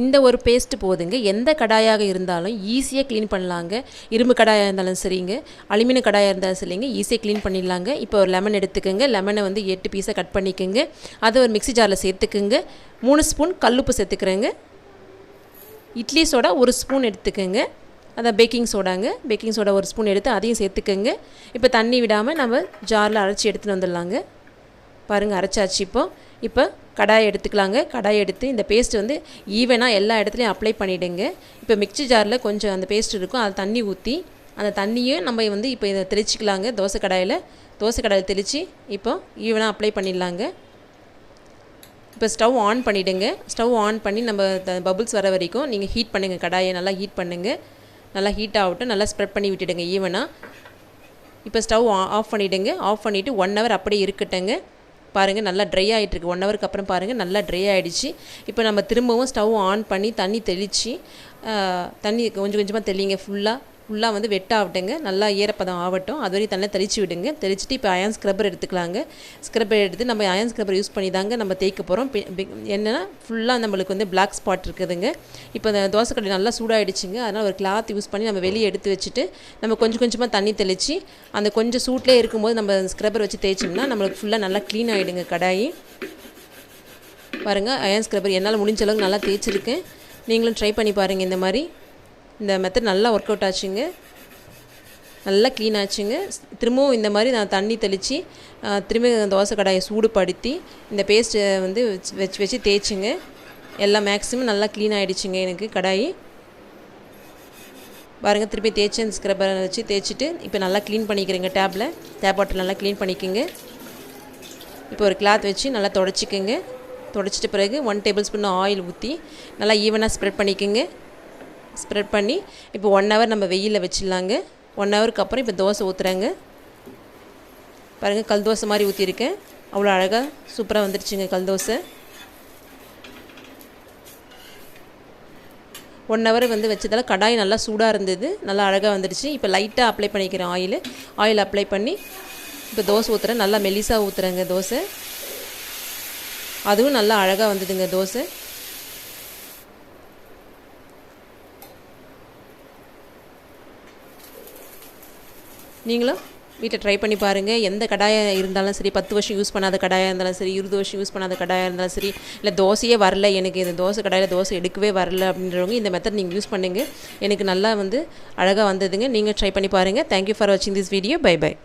இந்த ஒரு பேஸ்ட்டு போதுங்க. எந்த கடாயாக இருந்தாலும் ஈஸியாக க்ளீன் பண்ணலாங்க. இரும்பு கடாயாக இருந்தாலும் சரிங்க. அலுமினிய கடாயாக இருந்தாலும் சரிங்க. ஈஸியாக க்ளீன் பண்ணிடலாங்க. இப்போ ஒரு லெமன் எடுத்துக்கோங்க. லெமனை வந்து எட்டு பீஸாக கட் பண்ணிக்கோங்க. அதை ஒரு மிக்ஸி ஜாரில் சேர்த்துக்குங்க. மூணு ஸ்பூன் கல்லுப்பு சேர்த்துக்கிறேங்க. இட்லி சோடா ஒரு ஸ்பூன் எடுத்துக்கோங்க. அதான் பேக்கிங் சோடாங்க. பேக்கிங் சோடா ஒரு ஸ்பூன் எடுத்து அதையும் சேர்த்துக்கோங்க. இப்போ தண்ணி விடாமல் நம்ம ஜாரில் அரைச்சி எடுத்துகிட்டு வந்துடலாங்க. பாருங்கள் அரைச்சாச்சு இப்போ. இப்போ கடாயை எடுத்துக்கலாங்க. கடாயை எடுத்து இந்த பேஸ்ட் வந்து ஈவனாக எல்லா இடத்துலையும் அப்ளை பண்ணிவிடுங்க இப்போ மிக்ஸி ஜாரில் கொஞ்சம் அந்த பேஸ்ட் இருக்கும். அது தண்ணி ஊற்றி அந்த தண்ணியும் நம்ம வந்து இப்போ இதை தெளிச்சிக்கலாங்க தோசை கடாயில். தோசை கடாயில் தெளித்து இப்போ ஈவனாக அப்ளை பண்ணிடலாங்க. இப்போ ஸ்டவ் ஆன் பண்ணிவிடுங்க ஸ்டவ் ஆன் பண்ணி நம்ம பபுள்ஸ் வர வரைக்கும் நீங்கள் ஹீட் பண்ணுங்கள் கடாயை நல்லா ஹீட் பண்ணுங்கள் நல்லா ஹீட் ஆகட்டும். நல்லா ஸ்ப்ரெட் பண்ணி விட்டுடுங்க ஈவனாக இப்போ ஸ்டவ் ஆஃப் பண்ணிவிடுங்க ஆஃப் பண்ணிவிட்டு ஒன் ஹவர் அப்படியே இருக்கட்டுங்க. பாருங்கள் நல்லா ட்ரை ஆகிட்டுருக்கு ஒன் ஹவருக்கு அப்புறம் பாருங்கள் நல்லா ட்ரை ஆகிடுச்சு இப்போ நம்ம திரும்பவும் ஸ்டவ் ஆன் பண்ணி தண்ணி தெளித்து தண்ணி கொஞ்சம் கொஞ்சமாக தெளிங்க ஃபுல்லாக ஃபுல்லாக வந்து வெட் ஆகட்டுங்க நல்லா ஈரப்பதம் ஆகட்டும். அது வரையும் தனியாக தெளித்து விடுங்க. தெளிச்சுட்டு இப்போ அயன் ஸ்க்ரப்பர் எடுத்துக்கலாங்க. ஸ்க்ரப்பர் எடுத்து நம்ம அயன் ஸ்க்ரப்பர் யூஸ் பண்ணி தாங்க நம்ம தேய்க்க போகிறோம் என்னென்னா ஃபுல்லாக நம்மளுக்கு வந்து பிளாக் ஸ்பாட் இருக்குதுங்க. இப்போ இந்த தோசைக்கடை நல்லா சூடாகிடுச்சுங்க அதனால் ஒரு கிளாத் யூஸ் பண்ணி நம்ம வெளியே எடுத்து வச்சுட்டு நம்ம கொஞ்சம் கொஞ்சமாக தண்ணி தெளித்து அந்த கொஞ்சம் சூட்லேயே இருக்கும்போது நம்ம ஸ்க்ரப்பர் வச்சு தேய்ச்சோம்னா நம்மளுக்கு ஃபுல்லாக நல்லா க்ளீன் ஆகிடுங்க கடாயி. பாருங்கள் அயன் ஸ்க்ரப்பர் என்னால் முடிஞ்ச அளவுக்கு நல்லா தேய்ச்சிருக்கேன் நீங்களும் ட்ரை பண்ணி பாருங்கள் இந்த மாதிரி. இந்த மெத்தட் நல்லா ஒர்க் அவுட் ஆச்சுங்க. நல்லா க்ளீன் ஆச்சுங்க. திரும்பவும் இந்த மாதிரி நான் தண்ணி தெளித்து திரும்ப தோசை கடாயை சூடுபடுத்தி இந்த பேஸ்ட்டை வந்து வச்சு வச்சு தேய்ச்சிங்க. எல்லாம் மேக்ஸிமம் நல்லா க்ளீன் ஆகிடுச்சிங்க எனக்கு கடாயி. பாருங்கள் திருப்பி தேய்ச்சி அந்த ஸ்க்ரப்பரை வச்சு தேய்ச்சிட்டு இப்போ நல்லா க்ளீன் பண்ணிக்கிறேங்க டேப்பில் டேப் வாட்டர் நல்லா க்ளீன் பண்ணிக்கோங்க. இப்போ ஒரு கிளாத் வச்சு நல்லா தொடச்சிக்கோங்க. தொடச்சிட்ட பிறகு ஒன் டேபிள் ஸ்பூன் ஆயில் ஊற்றி நல்லா ஈவனாக ஸ்ப்ரெட் பண்ணிக்கோங்க. ஸ்ப்ரெட் பண்ணி இப்போ ஒன் ஹவர் நம்ம வெயிலில் வச்சிடலாங்க. ஒன் ஹவருக்கு அப்புறம் இப்போ தோசை ஊற்றுறேங்க பாருங்கள் கல் தோசை மாதிரி ஊற்றிருக்கேன் அவ்வளோ அழகாக சூப்பராக வந்துருச்சுங்க கல் தோசை. ஒன் ஹவர் வந்து வச்சதால் கடாய் நல்லா சூடாக இருந்தது. நல்லா அழகாக வந்துடுச்சு இப்போ லைட்டாக அப்ளை பண்ணிக்கிறேன் ஆயில் ஆயில் அப்ளை பண்ணி இப்போ தோசை ஊற்றுறேன் நல்லா மெலிசாக ஊற்றுறேங்க தோசை. அதுவும் நல்லா அழகாக வந்ததுங்க தோசை. நீங்களும் வீட்டை ட்ரை பண்ணி பாருங்கள் எந்த கடாயம் இருந்தாலும் சரி பத்து வருஷம் யூஸ் பண்ணாத கடாயாக இருந்தாலும் சரி இருபது வருஷம் யூஸ் பண்ணாத கடாயாக இருந்தாலும் சரி இல்லை தோசையே வரல எனக்கு இந்த தோசை கடாயில் தோசை எடுக்கவே வரல அப்படின்றவங்க இந்த மெத்தட் நீங்கள் யூஸ் பண்ணுங்கள் எனக்கு நல்லா வந்து அழகாக வந்ததுங்க. நீங்கள் ட்ரை பண்ணி பாருங்கள் தேங்க்யூ ஃபார் வாட்சிங் திஸ் வீடியோ பை பை